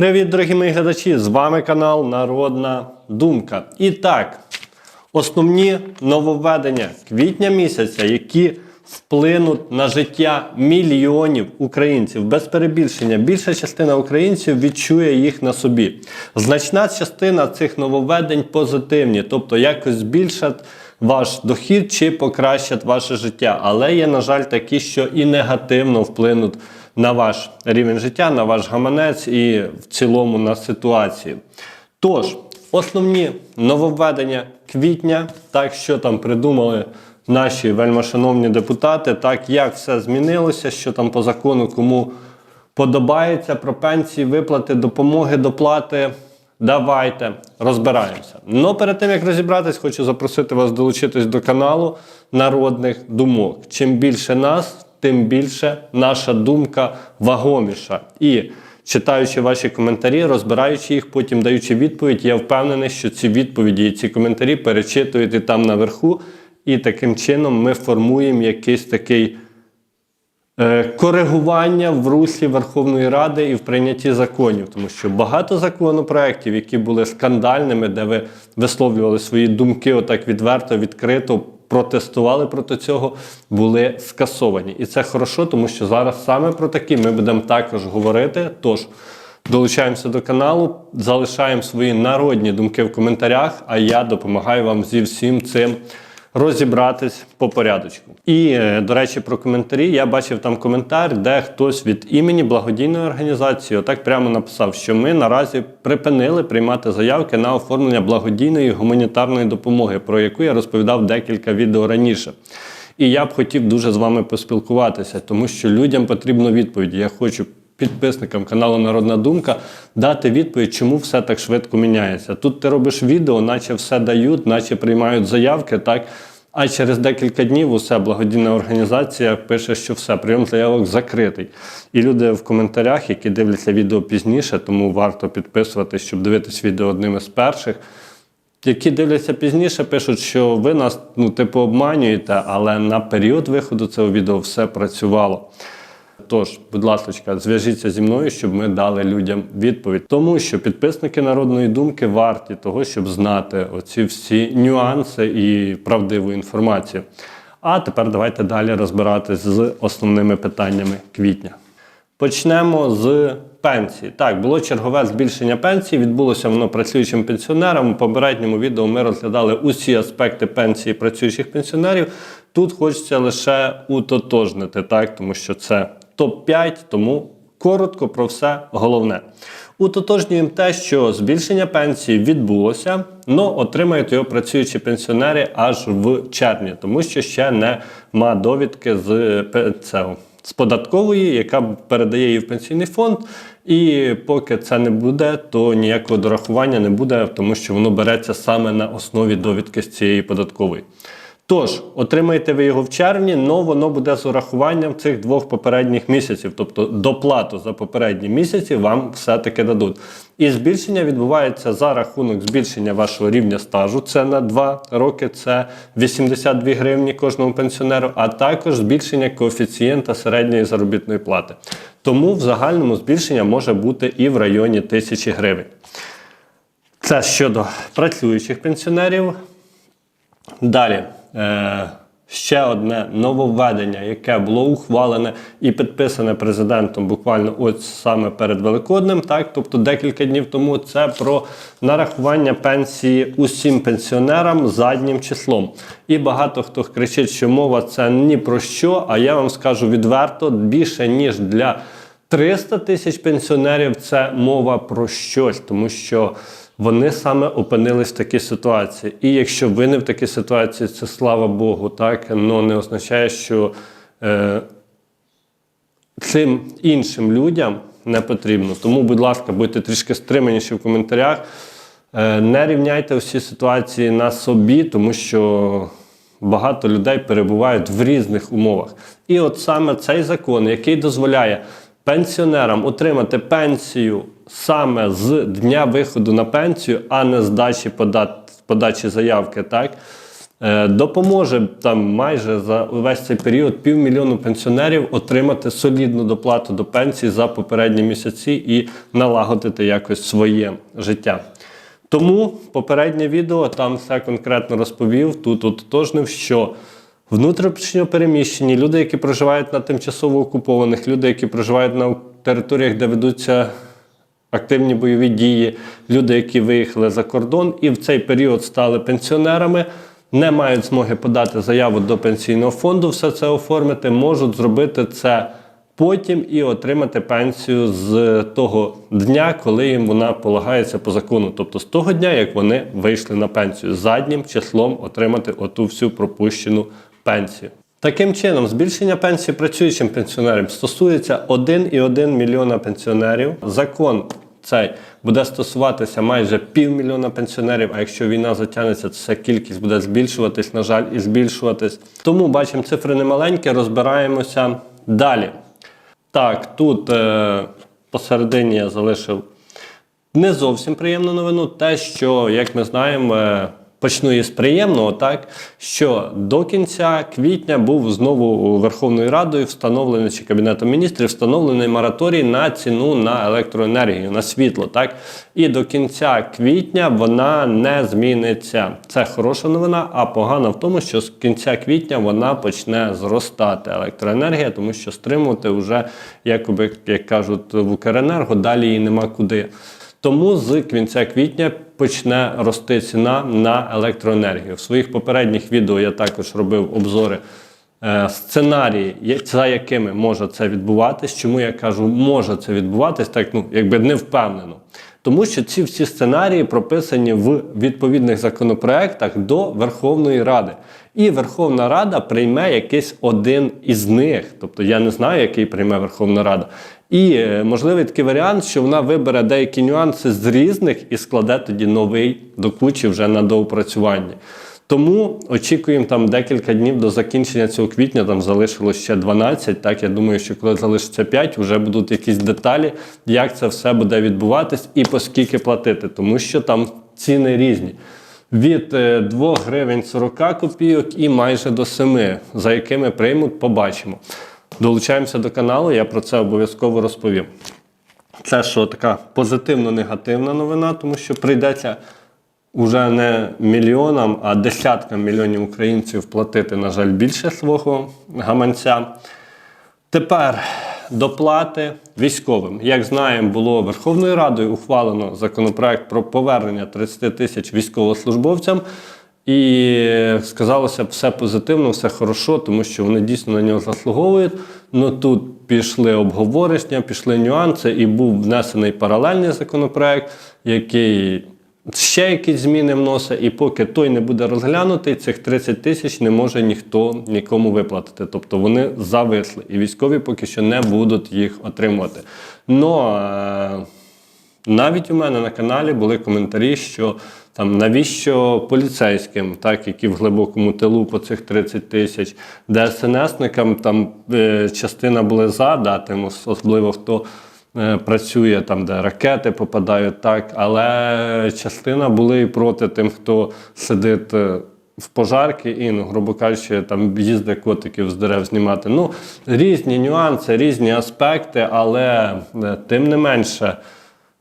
Привіт, дорогі мої глядачі! З вами канал Народна Думка. І так, основні нововведення квітня місяця, які вплинуть на життя мільйонів українців. Без перебільшення, більша частина українців відчує їх на собі. Значна частина цих нововведень позитивні, тобто якось збільшать ваш дохід чи покращать ваше життя. Але є, на жаль, такі, що і негативно вплинуть на ваш рівень життя, на ваш гаманець і в цілому на ситуацію. Тож, основні нововведення квітня, так що там придумали наші вельмошановні депутати, так як все змінилося, що там по закону кому подобається про пенсії, виплати, допомоги, доплати. Давайте розбираємося. Но перед тим як розібратись, хочу запросити вас долучитись до каналу народних думок. Чим більше нас, тим більше наша думка вагоміша. І читаючи ваші коментарі, розбираючи їх, потім даючи відповідь, я впевнений, що ці відповіді і ці коментарі перечитуєте там наверху, і таким чином ми формуємо якийсь такий. Е, коригування в руслі Верховної Ради і в прийнятті законів, тому що багато законопроєктів, які були скандальними, де ви висловлювали свої думки отак відверто, відкрито, протестували проти цього, були скасовані. І це хорошо, тому що зараз саме про такі ми будемо також говорити. Тож долучаємося до каналу, залишаємо свої народні думки в коментарях, а я допомагаю вам зі всім цим розібратись по порядочку. І, е, до речі, про коментарі я бачив там коментар, де хтось від імені благодійної організації отак прямо написав, що ми наразі припинили приймати заявки на оформлення благодійної гуманітарної допомоги, про яку я розповідав декілька відео раніше. І я б хотів дуже з вами поспілкуватися, тому що людям потрібно відповіді. Я хочу підписникам каналу Народна Думка дати відповідь, чому все так швидко міняється. Тут ти робиш відео, наче все дають, наче приймають заявки, так. А через декілька днів усе благодійна організація пише, що все, прийом заявок закритий. І люди в коментарях, які дивляться відео пізніше, тому варто підписуватись, щоб дивитись відео одним із перших. Які дивляться пізніше, пишуть, що ви нас ну, типу обманюєте, але на період виходу цього відео все працювало. Тож, будь ласка, зв'яжіться зі мною, щоб ми дали людям відповідь. Тому що підписники народної думки варті того, щоб знати оці всі нюанси і правдиву інформацію. А тепер давайте далі розбиратись з основними питаннями квітня. Почнемо з пенсії. Так, було чергове збільшення пенсії, відбулося воно працюючим пенсіонерам. У попередньому відео ми розглядали усі аспекти пенсії працюючих пенсіонерів. Тут хочеться лише утотожнити, так, тому що це топ-5, тому коротко про все головне. Утотожнюємо те, що збільшення пенсії відбулося, але отримають його працюючі пенсіонери аж в червні, тому що ще нема довідки з цього. З податкової, яка передає її в пенсійний фонд, і поки це не буде, то ніякого дорахування не буде, тому що воно береться саме на основі довідки з цієї податкової. Тож, отримаєте ви його в червні, але воно буде з урахуванням цих двох попередніх місяців, тобто доплату за попередні місяці вам все-таки дадуть. І збільшення відбувається за рахунок збільшення вашого рівня стажу. Це на 2 роки, це 82 гривні кожному пенсіонеру, а також збільшення коефіцієнта середньої заробітної плати. Тому в загальному збільшення може бути і в районі 1000 гривень. Це щодо працюючих пенсіонерів. Далі. Е, ще одне нововведення, яке було ухвалене і підписане президентом буквально ось саме перед Великоднем, так, тобто декілька днів тому, це про нарахування пенсії усім пенсіонерам заднім числом. І багато хто кричить, що мова це ні про що, а я вам скажу відверто, більше ніж для 300 тисяч пенсіонерів це мова про щось, тому що вони саме опинились в такій ситуації. І якщо ви не в такій ситуації, це слава Богу, так але не означає, що е, цим іншим людям не потрібно. Тому, будь ласка, будьте трішки стриманіші в коментарях. Е, не рівняйте всі ситуації на собі, тому що багато людей перебувають в різних умовах. І от саме цей закон, який дозволяє пенсіонерам отримати пенсію саме з дня виходу на пенсію, а не з дачі подачі заявки, так? е, допоможе там майже за весь цей період півмільйону пенсіонерів отримати солідну доплату до пенсії за попередні місяці і налагодити якось своє життя. Тому попереднє відео там все конкретно розповів. Тут уточнив, що внутрішньо переміщені люди, які проживають на тимчасово окупованих, люди, які проживають на територіях, де ведуться активні бойові дії, люди, які виїхали за кордон і в цей період стали пенсіонерами, не мають змоги подати заяву до пенсійного фонду, все це оформити, можуть зробити це потім і отримати пенсію з того дня, коли їм вона полагається по закону. Тобто з того дня, як вони вийшли на пенсію, заднім числом отримати оту всю пропущену пенсію. Таким чином, збільшення пенсії працюючим пенсіонерам стосується 1,1 мільйона пенсіонерів. Закон цей буде стосуватися майже півмільйона пенсіонерів. А якщо війна затягнеться, то ця кількість буде збільшуватись, на жаль, і збільшуватись. Тому бачимо цифри немаленькі, розбираємося далі. Так, тут е, посередині я залишив не зовсім приємну новину. Те, що, як ми знаємо, е, почну із приємного, так що до кінця квітня був знову Верховною Радою встановлений чи Кабінетом міністрів встановлений мораторій на ціну на електроенергію, на світло. Так і до кінця квітня вона не зміниться. Це хороша новина, а погана в тому, що з кінця квітня вона почне зростати електроенергія, тому що стримувати вже, якоби як кажуть в Укренерго, далі її нема куди. Тому з кінця квітня почне рости ціна на електроенергію. В своїх попередніх відео я також робив обзори е, сценарії, за якими може це відбуватись. Чому я кажу, може це відбуватись, так ну якби не впевнено. Тому що ці всі сценарії прописані в відповідних законопроектах до Верховної Ради. І Верховна Рада прийме якийсь один із них. Тобто я не знаю, який прийме Верховна Рада. І е, можливий такий варіант, що вона вибере деякі нюанси з різних і складе тоді новий до кучі вже на доопрацювання. Тому очікуємо там декілька днів до закінчення цього квітня, там залишилось ще 12. Так, я думаю, що коли залишиться 5, вже будуть якісь деталі, як це все буде відбуватись і по скільки платити, тому що там ціни різні. Від е, 2 гривень 40 копійок і майже до 7, за якими приймуть, побачимо. Долучаємося до каналу, я про це обов'язково розповім. Це що така позитивно-негативна новина, тому що прийдеться уже не мільйонам, а десяткам мільйонів українців платити, на жаль, більше свого гаманця. Тепер доплати військовим. Як знаємо, було Верховною Радою ухвалено законопроект про повернення 30 тисяч військовослужбовцям. І сказалося все позитивно, все хорошо, тому що вони дійсно на нього заслуговують. Ну тут пішли обговорення, пішли нюанси, і був внесений паралельний законопроект, який ще якісь зміни вносить, і поки той не буде розглянутий, цих 30 тисяч не може ніхто нікому виплатити. Тобто вони зависли, і військові поки що не будуть їх отримувати. Но е, навіть у мене на каналі були коментарі, що там навіщо поліцейським, так які в глибокому тилу по цих 30 тисяч, ДСНСникам там е, частина були за, да, особливо хто працює там, де ракети попадають, так, але частина були і проти тим, хто сидить. е, В пожарки і, ну, грубо кажучи, там їздить котиків з дерев знімати. Ну, різні нюанси, різні аспекти, але е, тим не менше,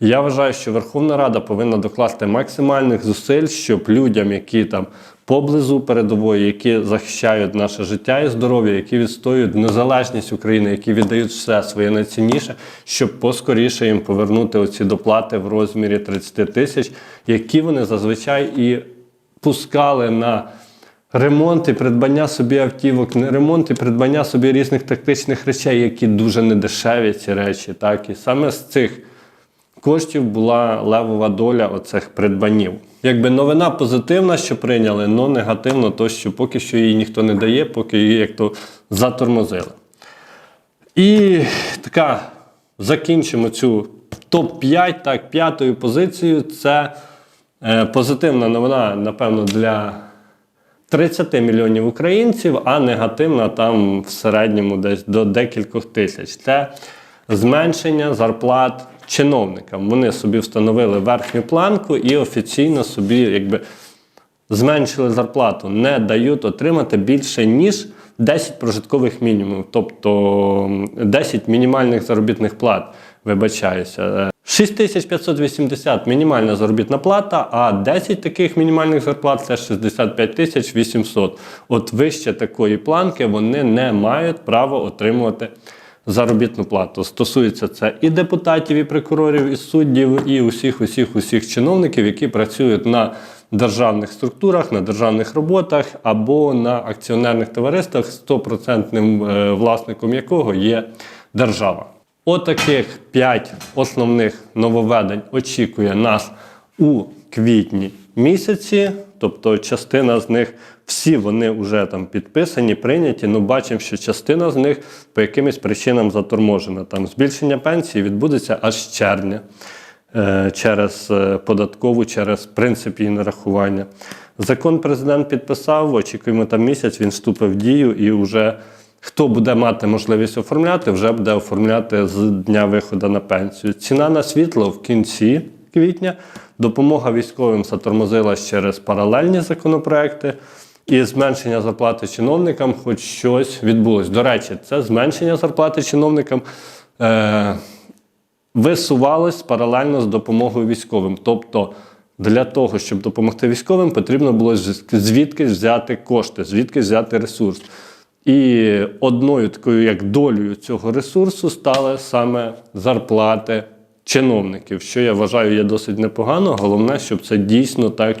я вважаю, що Верховна Рада повинна докласти максимальних зусиль, щоб людям, які там поблизу передової, які захищають наше життя і здоров'я, які відстоюють незалежність України, які віддають все своє найцінніше, щоб поскоріше їм повернути оці доплати в розмірі 30 тисяч, які вони зазвичай і пускали на ремонт і придбання собі автівок, ремонт і придбання собі різних тактичних речей, які дуже недешеві ці речі. Так? І саме з цих коштів була левова доля оцих придбанів. Якби новина позитивна, що прийняли, але негативно, то що поки що її ніхто не дає, поки її як то затормозили. І така закінчимо цю топ-5, так, п'ятою позицією. Це е, позитивна новина, напевно, для 30 мільйонів українців, а негативна там в середньому десь до декількох тисяч. Це зменшення зарплат чиновникам. Вони собі встановили верхню планку і офіційно собі якби зменшили зарплату, не дають отримати більше, ніж 10 прожиткових мінімумів, тобто 10 мінімальних заробітних плат. Вибачаюся. Е, 6580 мінімальна заробітна плата, а 10 таких мінімальних зарплат це 65 800. От вище такої планки вони не мають права отримувати заробітну плату. Стосується це і депутатів, і прокурорів, і суддів, і усіх, усіх, усіх чиновників, які працюють на державних структурах, на державних роботах або на акціонерних товариствах, 100% е, власником якого є держава. Отаких 5 основних нововведень очікує нас у квітні місяці. Тобто частина з них, всі вони вже там підписані, прийняті. Ну бачимо, що частина з них по якимось причинам заторможена. Там збільшення пенсії відбудеться аж червня е, через е, податкову, через принцип її нарахування. Закон президент підписав, очікуємо там місяць, він вступив в дію і вже хто буде мати можливість оформляти, вже буде оформляти з дня виходу на пенсію. Ціна на світло в кінці квітня. Допомога військовим затормозилась через паралельні законопроекти. І зменшення зарплати чиновникам, хоч щось відбулось. До речі, це зменшення зарплати чиновникам е, висувалось паралельно з допомогою військовим. Тобто, для того, щоб допомогти військовим, потрібно було звідкись взяти кошти, звідкись взяти ресурс. І одною такою як долею цього ресурсу стали саме зарплати чиновників, що я вважаю є досить непогано. Головне, щоб це дійсно так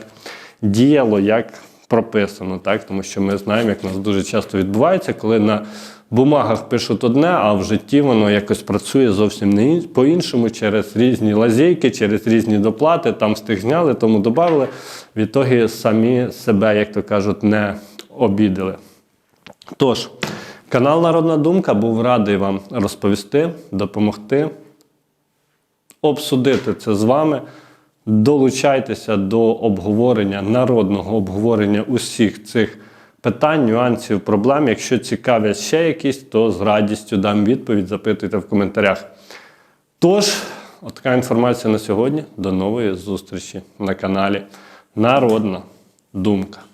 діяло, як прописано, так? тому що ми знаємо, як у нас дуже часто відбувається, коли на бумагах пишуть одне, а в житті воно якось працює зовсім не по-іншому через різні лазейки, через різні доплати, там з тому додали. В ітогі самі себе, як то кажуть, не обідали. Тож, канал Народна Думка був радий вам розповісти, допомогти, обсудити це з вами. Долучайтеся до обговорення, народного обговорення усіх цих питань, нюансів, проблем. Якщо цікавлять ще якісь, то з радістю дам відповідь, запитуйте в коментарях. Тож, така інформація на сьогодні. До нової зустрічі на каналі Народна Думка.